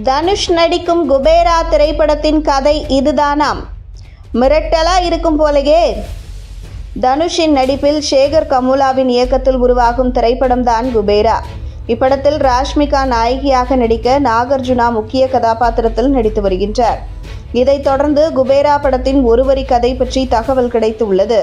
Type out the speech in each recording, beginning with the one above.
தனுஷ் நடிக்கும் குபேரா திரைப்படத்தின் கதை இதுதானாம். மிரட்டலா இருக்கும் போலயே தனுஷின் நடிப்பில் சேகர் கமுலாவின் இயக்கத்தில் உருவாகும் திரைப்படம் தான் குபேரா. இப்படத்தில் ராஷ்மிகா நாயகியாக நடிக்க நாகார்ஜுனா முக்கிய கதாபாத்திரத்தில் நடித்து வருகின்றார். இதைத் தொடர்ந்து குபேரா படத்தின் ஒருவரி கதை பற்றி தகவல் கிடைத்துள்ளது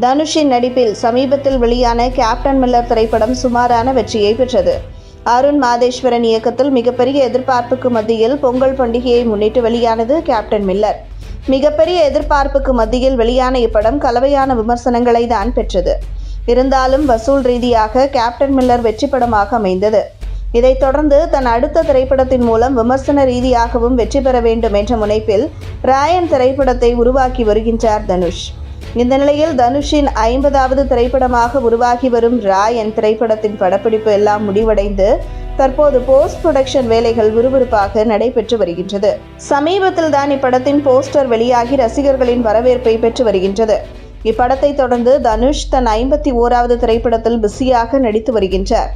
தனுஷின் நடிப்பில் சமீபத்தில் வெளியான கேப்டன் மில்லர் திரைப்படம் சுமாரான வெற்றியை பெற்றது. அருண் மாதேஸ்வரன் இயக்கத்தில் மிகப்பெரிய எதிர்பார்ப்புக்கு மத்தியில் பொங்கல் பண்டிகையை முன்னிட்டு வெளியானது கேப்டன் மில்லர். மிகப்பெரிய எதிர்பார்ப்புக்கு மத்தியில் வெளியான இப்படம் கலவையான விமர்சனங்களை தான் பெற்றது. இருந்தாலும் வசூல் ரீதியாக கேப்டன் மில்லர் வெற்றி படமாக அமைந்தது. இதைத் தொடர்ந்து தன் அடுத்த திரைப்படத்தின் மூலம் விமர்சன ரீதியாகவும் வெற்றி பெற வேண்டும் என்ற முனைப்பில் ராயன் திரைப்படத்தை உருவாக்கி வருகின்றார் தனுஷ். இந்த நிலையில் தனுஷின் ஐம்பதாவது திரைப்படமாக உருவாகி வரும் ராயன் திரைப்படத்தின் படப்பிடிப்பு எல்லாம் முடிவடைந்து தற்போது போஸ்ட் ப்ரொடக்ஷன் வேலைகள் விறுவிறுப்பாக நடைபெற்று வருகின்றது. சமீபத்தில் தான் இப்படத்தின் போஸ்டர் வெளியாகி ரசிகர்களின் வரவேற்பை பெற்று வருகின்றது. இப்படத்தை தொடர்ந்து தனுஷ் தன் ஐம்பத்தி ஓராவது திரைப்படத்தில் பிஸியாக நடித்து வருகின்றார்.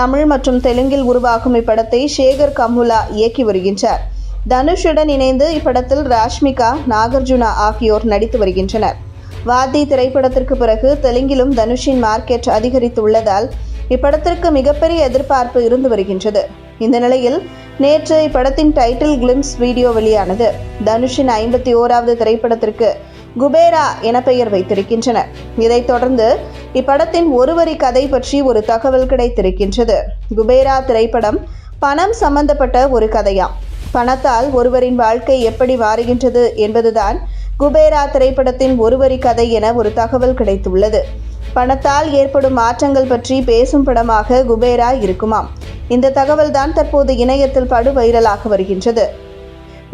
தமிழ் மற்றும் தெலுங்கில் உருவாகும் இப்படத்தை சேகர் கமுலா இயக்கி வருகின்றார். தனுஷுடன் இணைந்து இப்படத்தில் ராஷ்மிகா நாகார்ஜுனா ஆகியோர் நடித்து வருகின்றனர். வாதி திரைப்படத்திற்கு பிறகு தெலுங்கிலும் தனுஷின் மார்க்கெட் அதிகரித்துள்ளதால் இப்படத்திற்கு மிகப்பெரிய எதிர்பார்ப்பு இருந்து வருகின்றது. இந்த நிலையில் நேற்று இப்படத்தின் டைட்டில் கிளிம்ஸ் வீடியோ வெளியானது. தனுஷின் ஐம்பத்தி ஓராவது திரைப்படத்திற்கு குபேரா என பெயர் வைத்திருக்கின்றனர் இதைத் தொடர்ந்து இப்படத்தின் ஒருவரி கதை பற்றி ஒரு தகவல் கிடைத்திருக்கின்றது. குபேரா திரைப்படம் பணம் சம்பந்தப்பட்ட ஒரு கதையாம். பணத்தால் ஒருவரின் வாழ்க்கை எப்படி மாறுகின்றது என்பதுதான் குபேரா திரைப்படத்தின் ஒருவரி கதை என ஒரு தகவல் கிடைத்துள்ளது. பணத்தால் ஏற்படும் மாற்றங்கள் பற்றி பேசும் படமாக குபேரா இருக்குமாம். இந்த தகவல்தான் தற்போது இணையத்தில் படு வைரலாக வருகின்றது.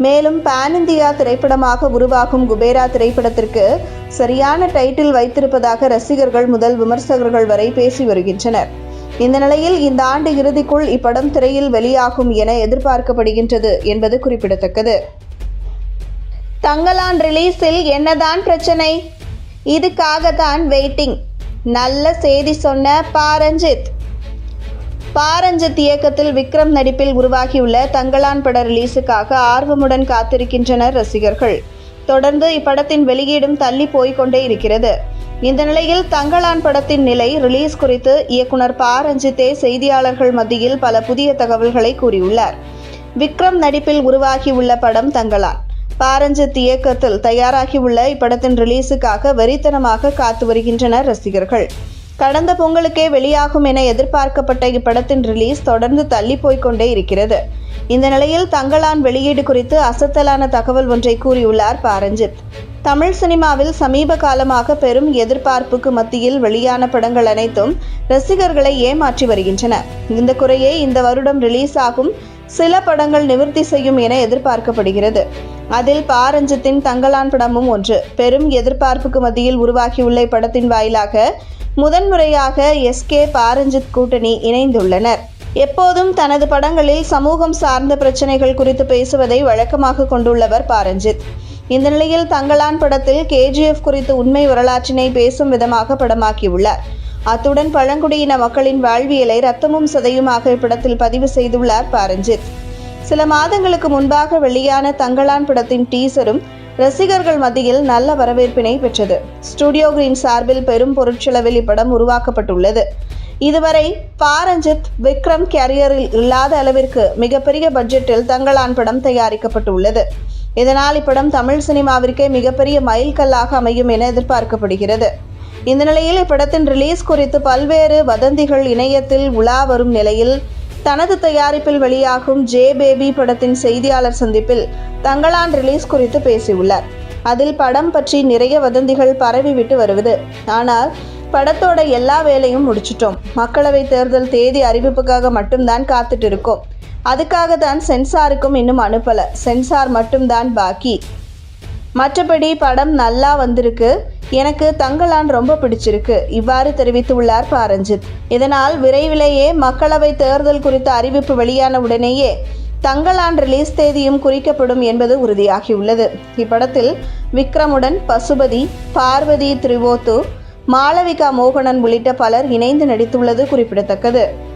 மேலும் பான் இந்தியா திரைப்படமாக உருவாகும் குபேரா திரைப்படத்திற்கு சரியான டைட்டில் வைத்திருப்பதாக ரசிகர்கள் முதல் விமர்சகர்கள் வரை பேசி வருகின்றனர். இந்த நிலையில் இந்த ஆண்டு இறுதிக்குள் இப்படம் திரையில் வெளியாகும் என எதிர்பார்க்கப்படுகின்றது என்பது குறிப்பிடத்தக்கது. தங்கலான் ரிலீஸில் என்னதான் பிரச்சனை? இதுக்காக தான் வெயிட்டிங் நல்ல செய்தி சொன்ன பாரஞ்சித். பாரஞ்சித் இயக்கத்தில் விக்ரம் நடிப்பில் உருவாகியுள்ள தங்கலான் பட ரிலீஸுக்காக ஆர்வமுடன் காத்திருக்கின்றனர் ரசிகர்கள். தொடர்ந்து இப்படத்தின் வெளியீடும் தள்ளி போய்கொண்டே இருக்கிறது. இந்த நிலையில் தங்கலான் படத்தின் நிலை ரிலீஸ் குறித்து இயக்குனர் ப ரஞ்சித்தே செய்தியாளர்கள் மத்தியில் பல புதிய தகவல்களை கூறியுள்ளார். விக்ரம் நடிப்பில் உருவாகியுள்ள படம் தங்கலான். பாரஞ்சித் இயக்கத்தில் தயாராகியுள்ள இப்படத்தின் ரிலீஸுக்காக வெறித்தனமாக காத்து வருகின்றனர் ரசிகர்கள். கடந்த பொங்கலுக்கே வெளியாகும் என எதிர்பார்க்கப்பட்ட இப்படத்தின் ரிலீஸ் தொடர்ந்து தள்ளி போய்கொண்டே இருக்கிறது. இந்த நிலையில் தங்களான் வெளியீடு குறித்து அசத்தலான தகவல் ஒன்றை கூறியுள்ளார் பாரஞ்சித். தமிழ் சினிமாவில் சமீப காலமாக பெரும் எதிர்பார்ப்புக்கு மத்தியில் வெளியான படங்கள் அனைத்தும் ரசிகர்களை ஏமாற்றி வருகின்றன. இந்த குறையை இந்த வருடம் ரிலீஸ் ஆகும். சில படங்கள் நிவர்த்தி செய்யும் என எதிர்பார்க்கப்படுகிறது. அதில் பாரஞ்சித்தின் தங்கலான் படமும் ஒன்று. பெரும் எதிர்பார்ப்புக்கு மத்தியில் உருவாகியுள்ள இப்படத்தின் வாயிலாக முதன்முறையாக எஸ்கே பாரஞ்சித் கூட்டணி இணைந்துள்ளனர். எப்போதும் தனது படங்களில் சமூகம் சார்ந்த பிரச்சனைகள் குறித்து பேசுவதை வழக்கமாக கொண்டுள்ளவர் பாரஞ்சித். இந்த நிலையில் தங்கலான் படத்தில் கேஜிஎஃப் குறித்து உண்மை வரலாற்றினை பேசும் விதமாக படமாக்கியுள்ளார். அத்துடன் பழங்குடியின மக்களின் வாழ்வியலை ரத்தமும் சதையுமாக இப்படத்தில் பதிவு செய்துள்ளார் பாரஞ்சித். சில மாதங்களுக்கு முன்பாக வெளியான தங்களான் படத்தின் டீசரும் ரசிகர்கள் மத்தியில் நல்ல வரவேற்பினை பெற்றது. ஸ்டுடியோ கிரீன் சார்பில் பெரும் பொருட்செலவில் இப்படம் உருவாக்கப்பட்டுள்ளது. இதுவரை பாரஞ்சித் விக்ரம் கேரியரில் இல்லாத அளவிற்கு மிகப்பெரிய பட்ஜெட்டில் தங்களான் படம் தயாரிக்கப்பட்டுள்ளது. இதனால் இப்படம் தமிழ் சினிமாவிற்கே மிகப்பெரிய மைல்கல்லாக அமையும் என எதிர்பார்க்கப்படுகிறது. இந்த நிலையில் இப்படத்தின் ரிலீஸ் குறித்து பல்வேறு வதந்திகள் இணையத்தில் உலா வரும் நிலையில் தனது தயாரிப்பில் வெளியாகும் ஜே பேபி படத்தின் செய்தியாளர் சந்திப்பில் தங்களான் ரிலீஸ் குறித்து பேசியுள்ளார். அதில் படம் பற்றி நிறைய வதந்திகள் பரவிவிட்டு வருவது. ஆனால் படத்தோட எல்லா வேலையும் முடிச்சிட்டோம். மக்களவை தேர்தல் தேதி அறிவிப்புக்காக மட்டும்தான் காத்துட்டு இருக்கோம் அதுக்காக தான் சென்சாருக்கும் இன்னும் அனுப்பல. சென்சார் மட்டும்தான் பாக்கி. மற்றபடி படம் நல்லா வந்திருக்கு. எனக்கு தங்கலான் ரொம்ப பிடிச்சிருக்கு. இவ்வாறு தெரிவித்துள்ளார் பாரஞ்சித். இதனால் விரைவிலேயே மக்களவை தேர்தல் குறித்த அறிவிப்பு வெளியான உடனேயே தங்களான் ரிலீஸ் தேதியும் குறிக்கப்படும் என்பது உறுதியாகியுள்ளது. இப்படத்தில் விக்ரமுடன் பசுபதி பார்வதி திரிவோத்து மாளவிகா மோகனன் உள்ளிட்ட பலர் இணைந்து நடித்துள்ளது குறிப்பிடத்தக்கது.